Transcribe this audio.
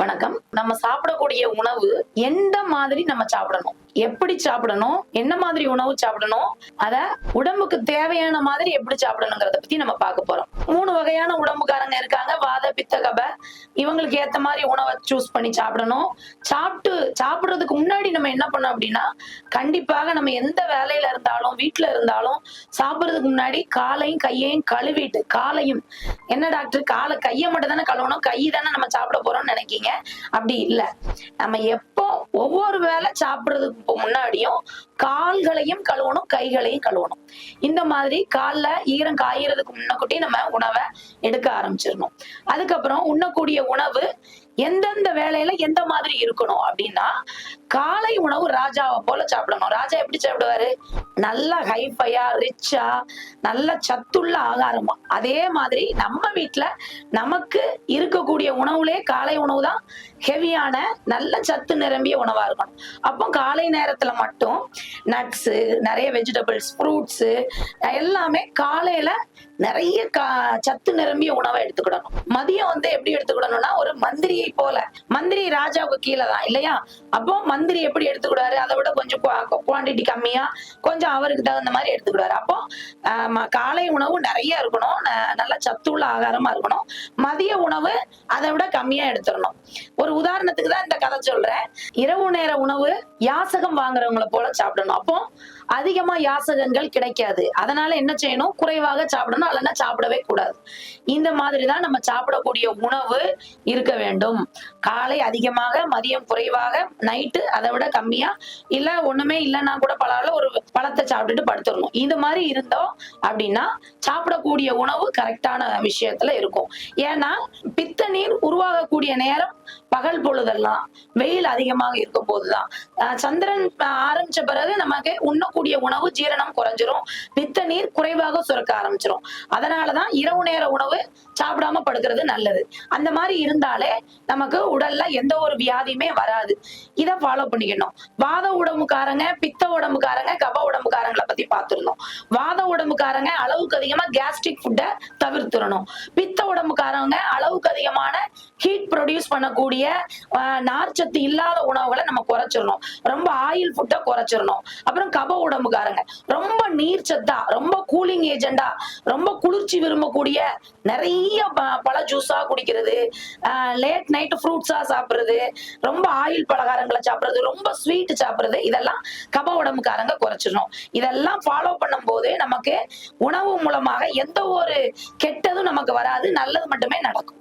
வணக்கம். நம்ம சாப்பிடக்கூடிய உணவு எந்த மாதிரி நம்ம சாப்பிடணும்? எப்படி சாப்பிடணும்? என்ன மாதிரி உணவு சாப்பிடணும்? அத உடம்புக்கு தேவையான மாதிரி எப்படி சாப்பிடணுங்கிறத பத்தி நம்ம பார்க்க போறோம். மூணு இவங்களுக்கு ஏத்த மாதிரி உணவை சூஸ் பண்ணி சாப்பிடணும். சாப்பிட்டு சாப்பிடுறதுக்கு முன்னாடி நம்ம என்ன பண்ணோம் அப்படின்னா கண்டிப்பாக நம்ம எந்த வேலையில இருந்தாலும் வீட்டுல இருந்தாலும் சாப்பிடுறதுக்கு முன்னாடி காலையும் கையையும் கழுவிட்டு காலையும் என்ன டாக்டர் காலை கையை மட்டும் தானே கழுவணும் கை தானே நம்ம சாப்பிட போறோம்னு நினைக்கீங்க? அப்படி இல்ல. நம்ம எப்போ ஒவ்வொரு வேலை சாப்பிடுறதுக்கு முன்னாடியும் கால்களையும் கழுவணும் கைகளையும் கழுவணும். இந்த மாதிரி கால்ல ஈரம் காயறதுக்கு முன்னக்கூட்டி நம்ம உணவை எடுக்க ஆரம்பிச்சிடணும். அதுக்கப்புறம் உண்ணக்கூடிய உணவு எந்தெந்த வேலையில எந்த மாதிரி இருக்கணும் அப்படின்னா காலை உணவு ராஜாவை போல சாப்பிடணும். ராஜா எப்படி சாப்பிடுவாரு? நல்லா ஹைஃபையா ரிச்சா நல்ல சத்துள்ள ஆகாரமா. அதே மாதிரி நம்ம வீட்டுல நமக்கு இருக்கக்கூடிய உணவுலே காலை உணவு தான் ஹெவியான நல்ல சத்து நிரம்பிய உணவா இருக்கணும். அப்போ காலை நேரத்துல மட்டும் நட்ஸு நிறைய வெஜிடபிள்ஸ் ஃப்ரூட்ஸு எல்லாமே காலையில நிறைய கா சத்து நிரம்பிய உணவை எடுத்துக்கிடணும். மதியம் வந்து எப்படி எடுத்துக்கிடணும்னா ஒரு மந்திரியை போல. மந்திரி ராஜாவுக்கு கீழே தான் இல்லையா? அப்போ மந்திரி எப்படி எடுத்துக்கிடுவாரு? அதை விட கொஞ்சம் குவான்டிட்டி கம்மியா கொஞ்சம் அவருக்கு தகுந்த மாதிரி எடுத்துக்கிடுவாரு. அப்போ ஆஹ் காலை உணவு நிறைய இருக்கணும். நல்லா சத்துள்ள ஆகாரமா இருக்கணும். மதிய உணவு அதை விட கம்மியா எடுத்துடணும். ஒரு உதாரணத்துக்கு தான் இந்த கதை சொல்றேன். இரவு நேர உணவு யாசகம் வாங்குறவங்களை போல சாப்பிடணும். அப்போ அதிகமா யாசகங்கள் கிடைக்காது. அதனால என்ன செய்யணும்? குறைவாக சாப்பிடணும். அல்லனா சாப்பிடவே கூடாது. இந்த மாதிரி தான் நம்ம சாப்பிடக்கூடிய உணவு இருக்க வேண்டும். காலை அதிகமாக மதியம் குறைவாக நைட்டு அதை விட கம்மியா? இல்ல ஒண்ணுமே இல்லைன்னா கூட பலால ஒரு பழத்தை சாப்பிட்டுட்டு படுத்துடணும். இந்த மாதிரி இருந்தோம் அப்படின்னா சாப்பிடக்கூடிய உணவு கரெக்டான விஷயத்துல இருக்கும். ஏன்னா பித்த நீர் உருவாகக்கூடிய நேரம் பகல் பொழுதெல்லாம் வெயில் அதிகமாக இருக்கும் போதுதான். சந்திரன் ஆரம்பிச்ச பிறகு நமக்கு உண்ணக்கூடிய உணவு ஜீரணம் குறைஞ்சிரும். பித்த நீர் குறைவாக சுரக்க ஆரம்பிச்சிரும். அதனாலதான் இரவு நேர உணவு சாப்பிடாம படுக்கிறது நல்லது. அந்த மாதிரி இருந்தாலே நமக்கு உடல்ல எந்த ஒரு வியாதியுமே வராது. இதை ஃபாலோ பண்ணிக்கணும். வாத உடம்புக்காரங்க பித்த உடம்புக்காரங்க கப உடம்புக்காரங்க பத்தி பார்த்திருந்தோம் வாத உடம்புக்காரங்க அளவுக்கு அதிகமா கேஸ்ட்ரிக் ஃபுட்டை தவிர்த்துடணும். பித்த உடம்புக்காரங்க அளவுக்கு அதிகமான ஹீட் ப்ரொடியூஸ் பண்ணக்கூடிய நார்ச்சத்து இல்லாத உணவுகளை நம்ம குறைச்சிடணும். ரொம்ப ஆயில் ஃபுட்டை குறைச்சிடணும். அப்புறம் கப உடம்புக்காரங்க. ரொம்ப நீர் சத்தா ரொம்ப கூலிங் ஏஜெண்டா ரொம்ப குளிர்ச்சி விரும்பக்கூடிய நிறைய ப- பழ ஜூஸா குடிக்கிறது லேட் நைட் ஃப்ரூட்ஸா சாப்பிடுறது ரொம்ப ஆயில் பலகாரங்களை சாப்பிடுறது ரொம்ப ஸ்வீட் சாப்பிடுறது இதெல்லாம் கப உடம்புக்காரங்க குறைச்சிடணும். இதெல்லாம் இதெல்லாம் ஃபாலோ பண்ணும்போது நமக்கு உணவு மூலமாக எந்த ஒரு கெட்டதும் நமக்கு வராது நல்லது மட்டுமே நடக்கும்.